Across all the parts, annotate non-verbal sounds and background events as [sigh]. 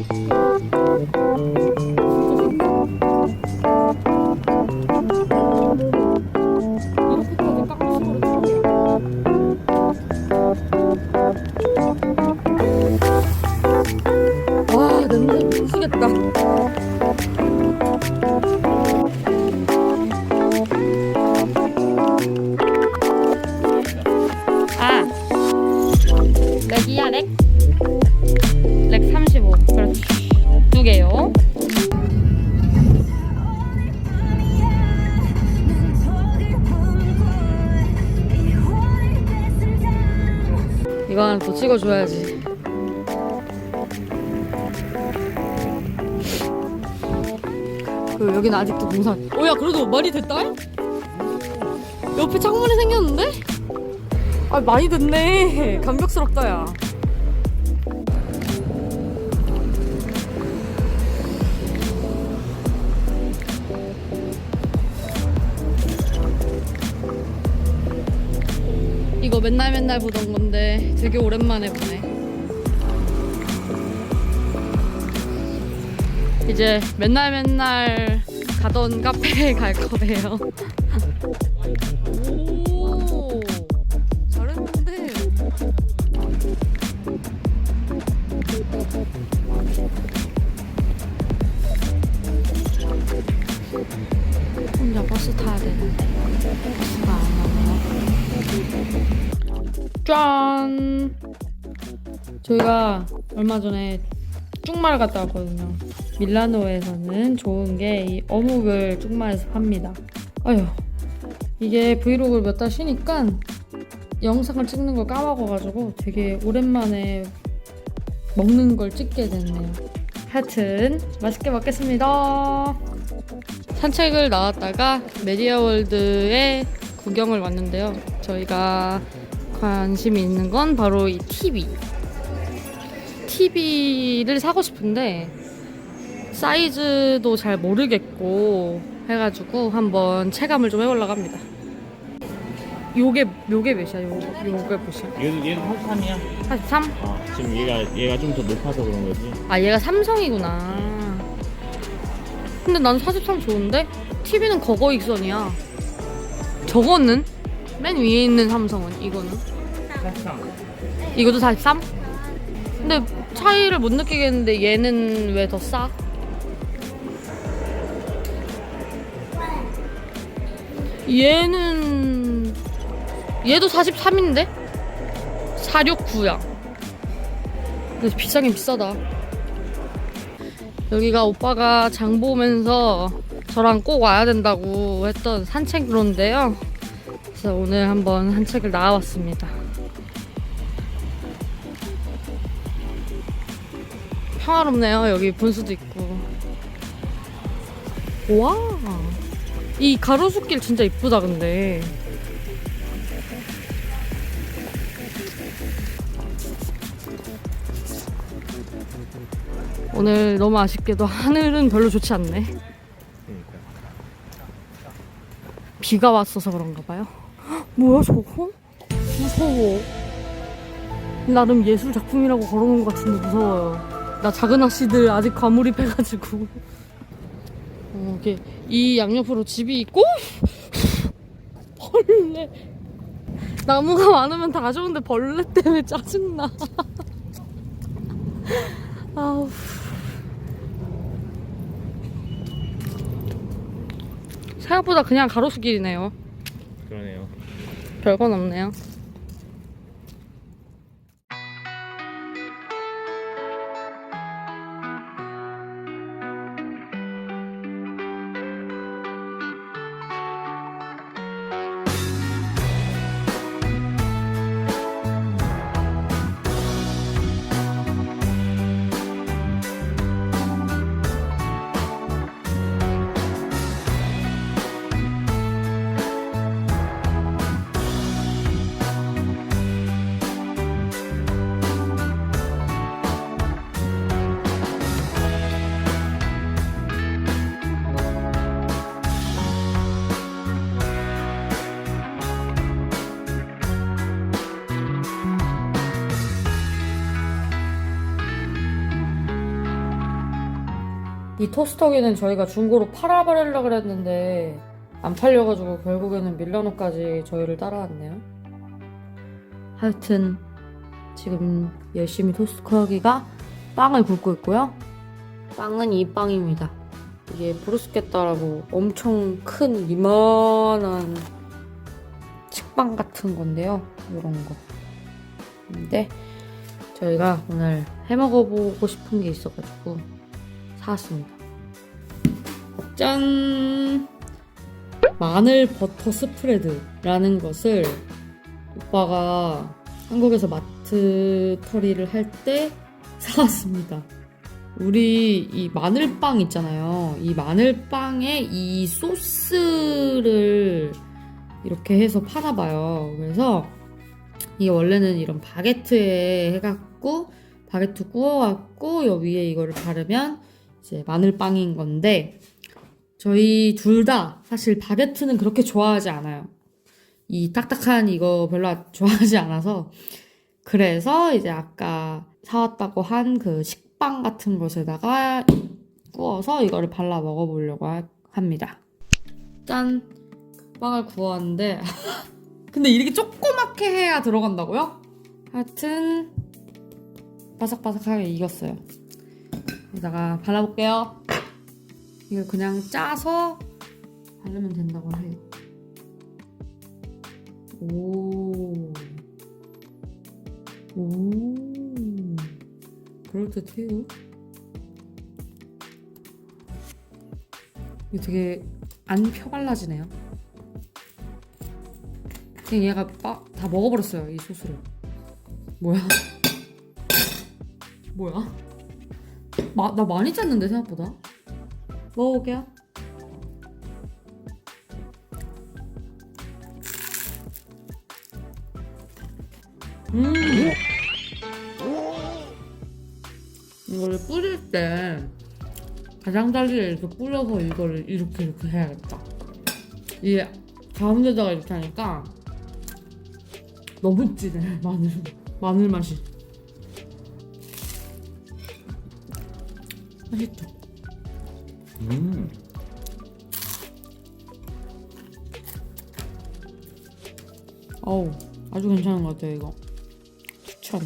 이 이거 하나 더 찍어줘야지. 그 여기는 아직도 공사. 오야 그래도 말이 됐다. 옆에 창문이 생겼는데? 아 많이 됐네. [laughs] 감격스럽다 야. 맨날 맨날 보던 건데 되게 오랜만에 보네. 이제 맨날 맨날 가던 카페에 [laughs] 갈 거예요. 오, 잘했는데. 혼자 버스 타야 되는데 짠! 저희가 얼마 전에 쭉마를 갔다 왔거든요. 밀라노에서는 좋은 게 이 어묵을 쭉마에서 팝니다. 아휴, 이게 브이로그를 몇 달 쉬니까 영상을 찍는 걸 까먹어가지고 되게 오랜만에 먹는 걸 찍게 됐네요. 하여튼 맛있게 먹겠습니다. 산책을 나왔다가 메디아월드에 구경을 왔는데요. 저희가 관심이 있는 건 바로 이 TV. TV를 사고 싶은데 사이즈도 잘 모르겠고 해가지고 한번 체감을 좀 해보려고 합니다. 요게 요게 몇이야? 요 요게 몇이야? 얘도 얘도 83이야. 43? 어, 지금 얘가 얘가 좀 더 높아서 그런 거지. 아 얘가 삼성이구나. 근데 난 43 좋은데? TV는 거거 익선이야. 저거는 맨 위에 있는 삼성은 이거는 83. 이것도 43? 근데 차이를 못 느끼겠는데 얘는 왜 더 싸? 얘는 얘도 43인데 469야. 근데 비싸긴 비싸다. 여기가 오빠가 장 보면서 저랑 꼭 와야 된다고 했던 산책로인데요. 그래서 오늘 한번 산책을 나와봤습니다. 평화롭네요. 여기 분수도 있고. 와, 이 가로수길 진짜 이쁘다 근데. 오늘 너무 아쉽게도 하늘은 별로 좋지 않네. 비가 왔어서 그런가 봐요. 헉, 뭐야 저거? 무서워. 나름 예술 작품이라고 걸어놓은 것 같은데 무서워요. 나 작은 아씨들 아직 과몰입해가지고. [laughs] 어, 이게 이 양옆으로 집이 있고 [laughs] 벌레. 나무가 많으면 다 좋은데 벌레 때문에 짜증나. [laughs] 아우. 생각보다 그냥 가로수길이네요. 별건 없네요. 이 토스터기는 저희가 중고로 팔아버리려고 그랬는데 안 팔려가지고 결국에는 밀라노까지 저희를 따라왔네요. 하여튼 지금 열심히 토스터기가 빵을 굽고 있고요. 빵은 이 빵입니다. 이게 브루스케따라고 엄청 큰 이만한 식빵 같은 건데요. 이런 거. 근데 저희가 오늘 해 먹어보고 싶은 게 있어가지고 사왔습니다. 짠! 마늘 버터 스프레드라는 것을 오빠가 한국에서 마트 털이를 할 때 사왔습니다. 우리 이 마늘빵 있잖아요. 이 마늘빵에 이 소스를 이렇게 해서 파나 봐요. 그래서 이게 원래는 이런 바게트에 해갖고 바게트 구워갖고 여 위에 이거를 바르면 이제 마늘빵인 건데 저희 둘 다 사실 바게트는 그렇게 좋아하지 않아요. 이 딱딱한 이거 별로 좋아하지 않아서 그래서 이제 아까 사왔다고 한 그 식빵 같은 것에다가 구워서 이거를 발라 먹어보려고 하- 합니다. 짠! 빵을 구웠는데 [laughs] 근데 이렇게 조그맣게 해야 들어간다고요? 하여튼 바삭바삭하게 익었어요. 여기다가 발라볼게요. 이걸 그냥 짜서 바르면 된다고 해요. 오. 오. 그럴듯해요. 이거 되게 안 펴발라지네요. 그냥 얘가 빠, 다 먹어버렸어요, 이 소스를. 뭐야? [laughs] 뭐야? 마, 나 많이 짰는데, 생각보다. 먹어볼게요. 음. 이거를 뿌릴 때 가장자리에 이렇게 뿌려서 이거를 이렇게 이렇게 해야겠다. 이게 가운데다가 이렇게 하니까 너무 진해 [laughs] 마늘 마늘 맛이 맛있죠. 음. 어우 아주 괜찮은 것 같아요 이거 추천.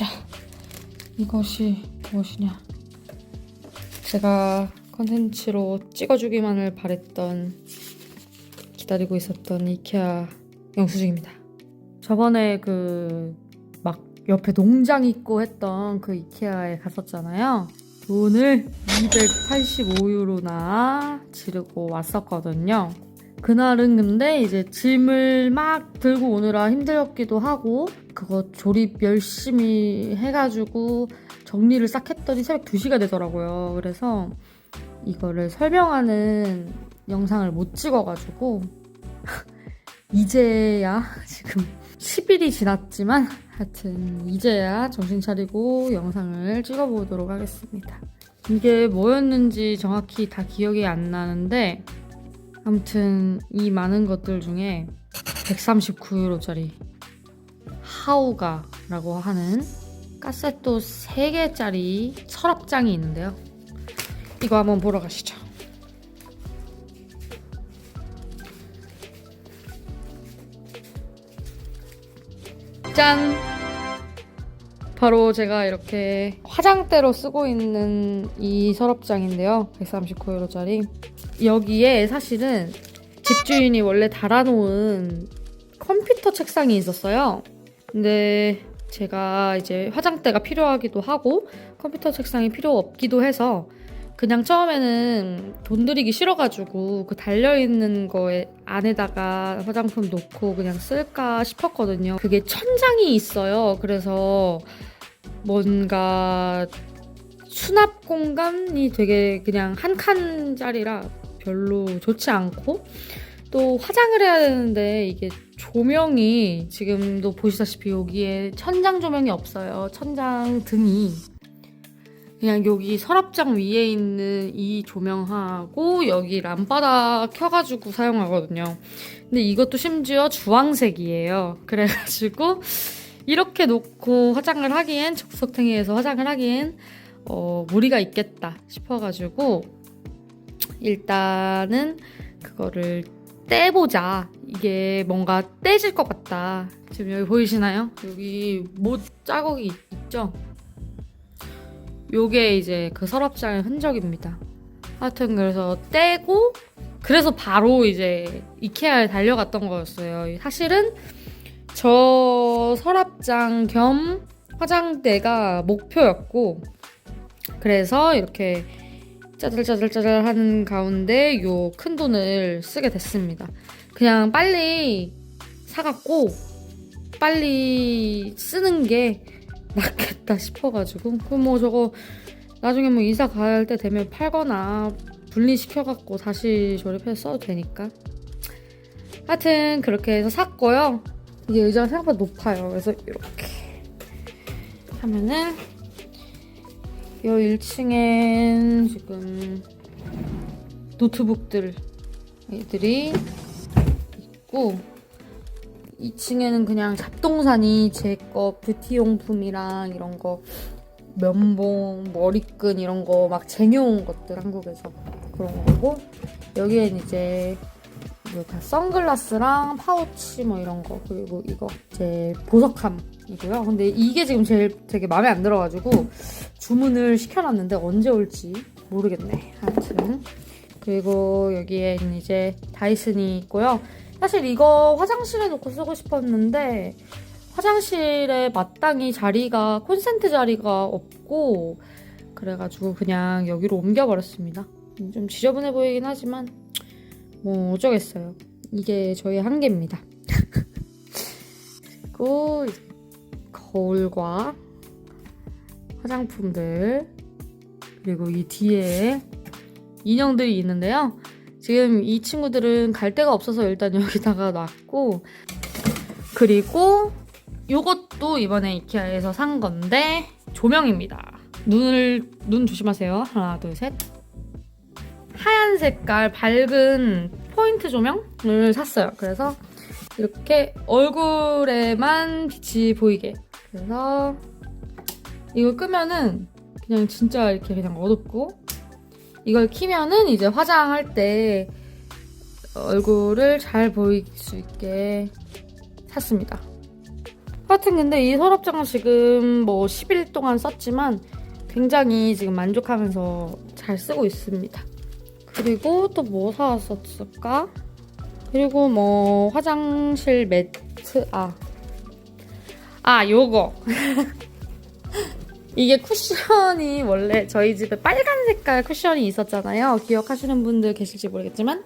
자, 이것이 무엇이냐? 제가 컨텐츠로 찍어주기만을 바랬던 기다리고 있었던 이케아 영수증입니다. 저번에 그 막 옆에 농장 있고 했던 그 이케아에 갔었잖아요. 돈을 285유로나 지르고 왔었거든요. 그날은 근데 이제 짐을 막 들고 오느라 힘들었기도 하고 그거 조립 열심히 해가지고 정리를 싹 했더니 새벽 2시가 되더라고요. 그래서 이거를 설명하는 영상을 못 찍어가지고 [laughs] 이제야 지금 10일이 지났지만 하여튼 이제야 정신 차리고 영상을 찍어보도록 하겠습니다. 이게 뭐였는지 정확히 다 기억이 안 나는데 아무튼 이 많은 것들 중에 139유로짜리 하우가라고 하는 카세토 3개짜리 서랍장이 있는데요. 이거 한번 보러 가시죠. 짠! 바로 제가 이렇게 화장대로 쓰고 있는 이 서랍장인데요. 139유로짜리. 여기에 사실은 집주인이 원래 달아놓은 컴퓨터 책상이 있었어요. 근데 제가 이제 화장대가 필요하기도 하고 컴퓨터 책상이 필요 없기도 해서 그냥 처음에는 돈 들이기 싫어가지고 그 달려있는 거에 안에다가 화장품 놓고 그냥 쓸까 싶었거든요. 그게 천장이 있어요. 그래서 뭔가 수납 공간이 되게 그냥 한 칸짜리라 별로 좋지 않고 또 화장을 해야 되는데 이게 조명이 지금도 보시다시피 여기에 천장 조명이 없어요. 천장 등이 그냥 여기 서랍장 위에 있는 이 조명하고 여기 lam바닥 켜가지고 사용하거든요. 근데 이것도 심지어 주황색이에요. 그래가지고 이렇게 놓고 화장을 하기엔 적석탱이에서 화장을 하기엔 어, 무리가 있겠다 싶어가지고 일단은 그거를 떼보자. 이게 뭔가 떼질 것 같다. 지금 여기 보이시나요? 여기 못 자국이 있죠? 요게 이제 그 서랍장의 흔적입니다. 하여튼 그래서 떼고 그래서 바로 이제 이케아에 달려갔던 거였어요. 사실은 저 서랍장 겸 화장대가 목표였고 그래서 이렇게 짜잘짜잘짜잘 하는 가운데 요 큰 돈을 쓰게 됐습니다. 그냥 빨리 사갖고 빨리 쓰는 게 낫겠다 싶어가지고. 그럼 뭐 저거 나중에 뭐 이사 갈 때 되면 팔거나 분리시켜갖고 다시 조립해서 써도 되니까. 하여튼 그렇게 해서 샀고요. 이게 의자가 생각보다 높아요. 그래서 이렇게 하면은 이 1층엔 지금 노트북들 애들이 있고 2층에는 그냥 잡동사니 제 거 뷰티용품이랑 이런 거 면봉, 머리끈 이런 거 막 쟁여온 것들 한국에서 그런 거고 여기엔 이제 다 선글라스랑 파우치 뭐 이런 거 그리고 이거 제 보석함이고요. 근데 이게 지금 제일 되게 마음에 안 들어가지고 주문을 시켜놨는데 언제 올지 모르겠네. 하여튼 그리고 여기엔 이제 다이슨이 있고요. 사실 이거 화장실에 놓고 쓰고 싶었는데 화장실에 마땅히 자리가 콘센트 자리가 없고 그래가지고 그냥 여기로 옮겨버렸습니다. 좀 지저분해 보이긴 하지만 뭐 어쩌겠어요. 이게 저의 한계입니다. [laughs] 이제 거울과 화장품들 그리고 이 뒤에 인형들이 있는데요. 지금 이 친구들은 갈 데가 없어서 일단 여기다가 놨고 그리고 요것도 이번에 이케아에서 산 건데 조명입니다. 눈을 눈 조심하세요. 하나 둘 셋. 하얀 색깔 밝은 포인트 조명을 샀어요. 그래서 이렇게 얼굴에만 빛이 보이게. 그래서 이걸 끄면은 그냥 진짜 이렇게 그냥 어둡고 이걸 키면은 이제 화장할 때 얼굴을 잘 보일 수 있게 샀습니다. 하여튼 근데 이 서랍장은 지금 뭐 10일 동안 썼지만 굉장히 지금 만족하면서 잘 쓰고 있습니다. 그리고 또 뭐 사왔었을까? 그리고 뭐 화장실 매트 아. 아, 요거. [laughs] 이게 쿠션이 원래 저희 집에 빨간 색깔 쿠션이 있었잖아요. 기억하시는 분들 계실지 모르겠지만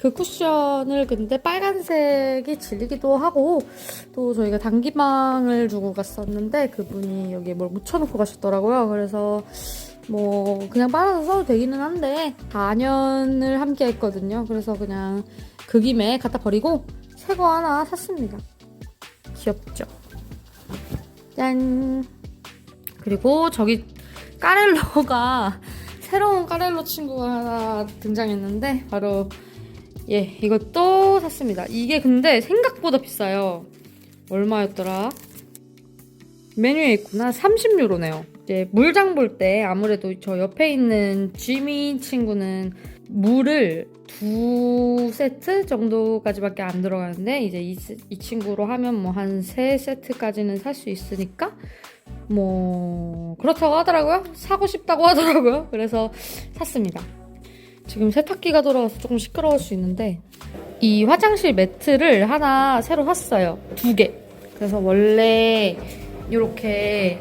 그 쿠션을 근데 빨간색이 질리기도 하고 또 저희가 단기방을 두고 갔었는데 그분이 여기에 뭘 묻혀놓고 가셨더라고요. 그래서 뭐 그냥 빨아서 써도 되기는 한데 4년을 함께 했거든요. 그래서 그냥 그 김에 갖다 버리고 새 거 하나 샀습니다. 귀엽죠? 짠! 그리고 저기 까렐로가 [laughs] 새로운 까렐로 친구가 하나 등장했는데 바로 예 이것도 샀습니다. 이게 근데 생각보다 비싸요. 얼마였더라? 메뉴에 있구나. 30유로네요. 이제 물장 볼 때 아무래도 저 옆에 있는 지미 친구는 물을 두 세트 정도까지밖에 안 들어가는데 이제 이, 이 친구로 하면 뭐 한 세 세트까지는 살 수 있으니까 뭐 그렇다고 하더라고요. 사고 싶다고 하더라고요. 그래서 샀습니다. 지금 세탁기가 돌아와서 조금 시끄러울 수 있는데 이 화장실 매트를 하나 새로 샀어요. 두 개. 그래서 원래 이렇게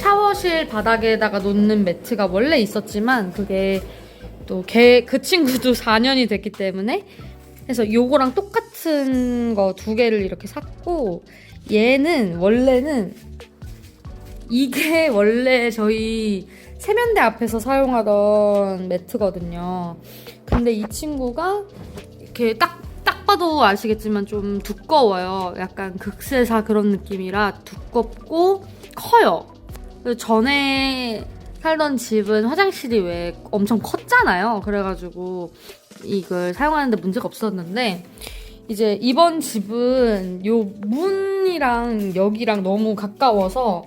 샤워실 바닥에다가 놓는 매트가 원래 있었지만 그게 또그 친구도 [laughs] 4년이 됐기 때문에 그래서 요거랑 똑같은 거 두 개를 이렇게 샀고 얘는 원래는 이게 [laughs] 원래 저희 세면대 앞에서 사용하던 매트거든요. 근데 이 친구가 이렇게 딱, 딱 봐도 아시겠지만 좀 두꺼워요. 약간 극세사 그런 느낌이라 두껍고 커요. 전에 살던 집은 화장실이 왜 엄청 컸잖아요. 그래가지고 이걸 사용하는데 문제가 없었는데 이제 이번 집은 요 문이랑 여기랑 너무 가까워서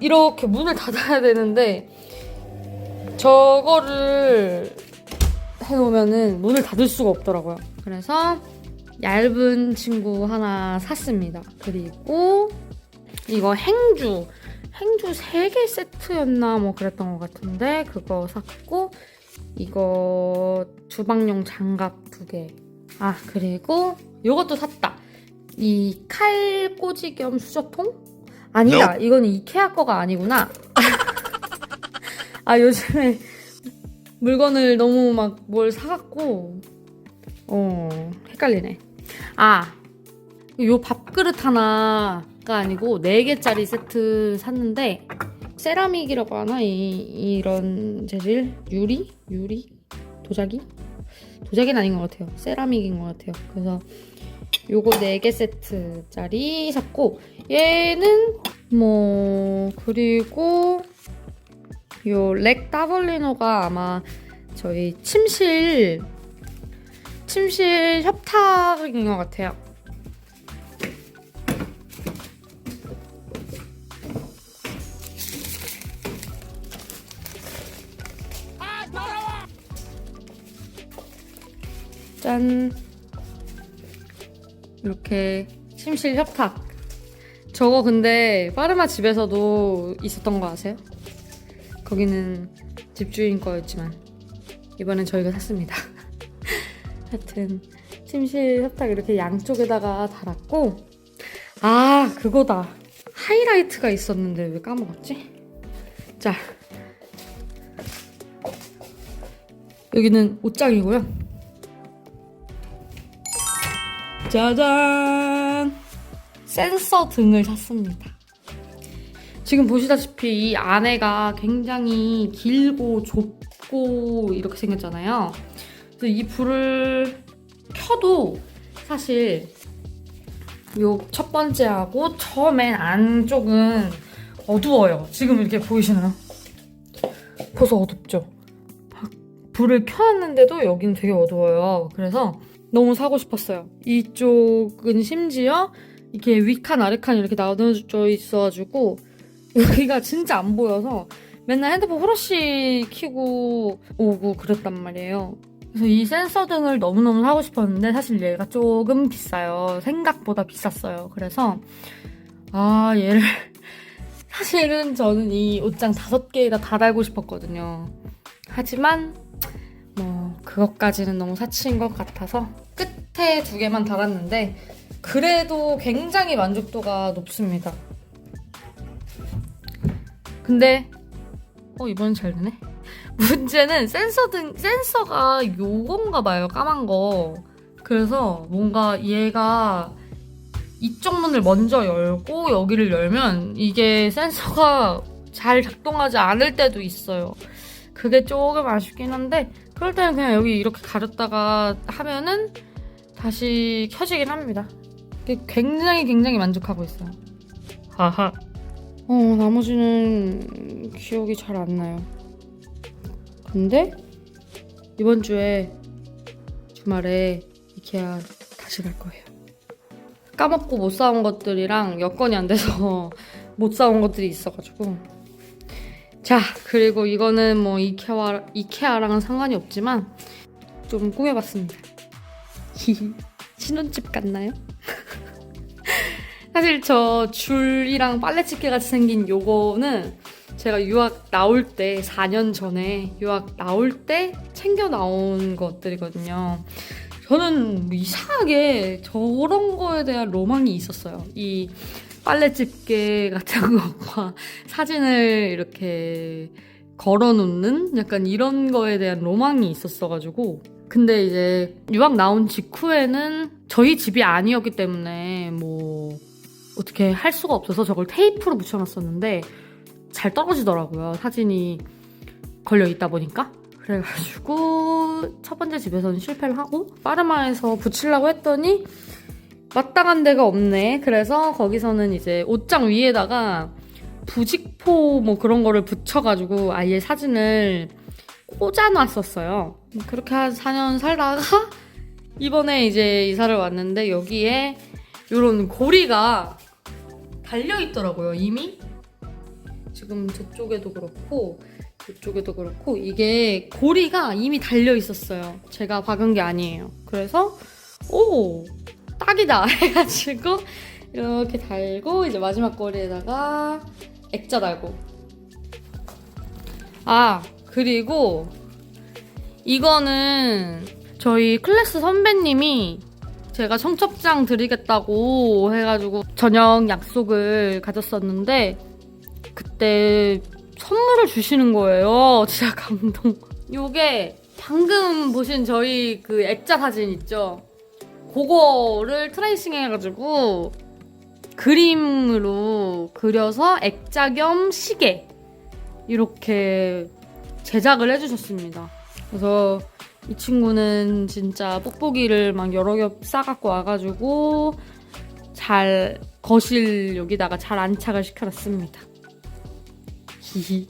이렇게 문을 닫아야 되는데 저거를 해놓으면은 문을 닫을 수가 없더라고요. 그래서 얇은 친구 하나 샀습니다. 그리고 이거 행주 행주 3개 세트였나 뭐 그랬던 것 같은데 그거 샀고 이거 주방용 장갑 2개. 아 그리고 요것도 샀다. 이 칼 꽂이 겸 수저통? 아니다 이거는 이케아 거가 아니구나. 아 요즘에 물건을 너무 막 뭘 사갖고 어 헷갈리네. 아 요 밥그릇 하나 가 아니고 4개짜리 세트 샀는데 세라믹이라고 하나? 이, 이런 재질? 유리? 유리? 도자기? 도자기는 아닌 것 같아요. 세라믹인 것 같아요. 그래서 요거 4개 세트짜리 샀고 얘는 뭐 그리고 요 렉 따블리노가 아마 저희 침실 침실 협탁인 것 같아요. 짠. 이렇게 침실 협탁. 저거 근데 파르마 집에서도 있었던 거 아세요? 거기는 집주인 거였지만 이번엔 저희가 샀습니다. [laughs] 하여튼 침실 협탁 이렇게 양쪽에다가 달았고 아 그거다 하이라이트가 있었는데 왜 까먹었지? 자 여기는 옷장이고요. 짜잔! 센서 등을 샀습니다. 지금 보시다시피 이 안에가 굉장히 길고 좁고 이렇게 생겼잖아요. 그래서 이 불을 켜도 사실 요 첫 번째하고 처음엔 안쪽은 어두워요. 지금 이렇게 보이시나요? 벌써 어둡죠? 불을 켜놨는데도 여기는 되게 어두워요. 그래서 너무 사고 싶었어요. 이쪽은 심지어 이렇게 위칸 아래칸 이렇게 나눠져 있어가지고 여기가 진짜 안 보여서 맨날 핸드폰 후러쉬 키고 오고 그랬단 말이에요. 그래서 이 센서 등을 너무너무 사고 싶었는데 사실 얘가 조금 비싸요. 생각보다 비쌌어요. 그래서 아 얘를 [laughs] 사실은 저는 이 옷장 다섯 개에다 다 달고 싶었거든요. 하지만 뭐 그것까지는 너무 사치인 것 같아서 끝에 두 개만 달았는데 그래도 굉장히 만족도가 높습니다. 근데 어 이번엔 잘 되네. [laughs] 문제는 센서 등 센서가 요건가 봐요 까만 거. 그래서 뭔가 얘가 이쪽 문을 먼저 열고 여기를 열면 이게 센서가 잘 작동하지 않을 때도 있어요. 그게 조금 아쉽긴 한데 그럴 때는 그냥 여기 이렇게 가렸다가 하면은 다시 켜지긴 합니다. 굉장히 굉장히 만족하고 있어요. 하하. 어 나머지는 기억이 잘 안 나요. 근데 이번 주에 주말에 이케아 다시 갈 거예요. 까먹고 못 사온 것들이랑 여건이 안 돼서 [laughs] 못 사온 것들이 있어가지고 자 그리고 이거는 뭐 이케아 이케아랑은 상관이 없지만 좀 꾸며봤습니다. [laughs] 신혼집 같나요? [laughs] 사실 저 줄이랑 빨래집게 같이 생긴 요거는 제가 유학 나올 때 4년 전에 유학 나올 때 챙겨 나온 것들이거든요. 저는 뭐 이상하게 저런 거에 대한 로망이 있었어요. 이 빨래 집게 같은 것과 사진을 이렇게 걸어 놓는 약간 이런 거에 대한 로망이 있었어가지고 근데 이제 유학 나온 직후에는 저희 집이 아니었기 때문에 뭐 어떻게 할 수가 없어서 저걸 테이프로 붙여놨었는데 잘 떨어지더라고요. 사진이 걸려 있다 보니까. 그래가지고 첫 번째 집에서는 실패를 하고 파르마에서 붙이려고 했더니 마땅한 데가 없네. 그래서 거기서는 이제 옷장 위에다가 부직포 뭐 그런 거를 붙여가지고 아예 사진을 꽂아놨었어요. 그렇게 한 4년 살다가 [laughs] 이번에 이제 이사를 왔는데 여기에 이런 고리가 달려 있더라고요. 이미 지금 저쪽에도 그렇고 이쪽에도 그렇고 이게 고리가 이미 달려 있었어요. 제가 박은 게 아니에요. 그래서 오 딱이다 [laughs] 해가지고 이렇게 달고 이제 마지막 거리에다가 액자 달고 아 그리고 이거는 저희 클래스 선배님이 제가 청첩장 드리겠다고 해가지고 저녁 약속을 가졌었는데 그때 선물을 주시는 거예요. [laughs] 진짜 감동. 요게 방금 보신 저희 그 액자 사진 있죠? 그거를 트레이싱 해가지고 그림으로 그려서 액자 겸 시계 이렇게 제작을 해주셨습니다. 그래서 이 친구는 진짜 뽁뽁이를 막 여러 겹 싸갖고 와가지고 잘 거실 여기다가 잘 안착을 시켜놨습니다. 히히.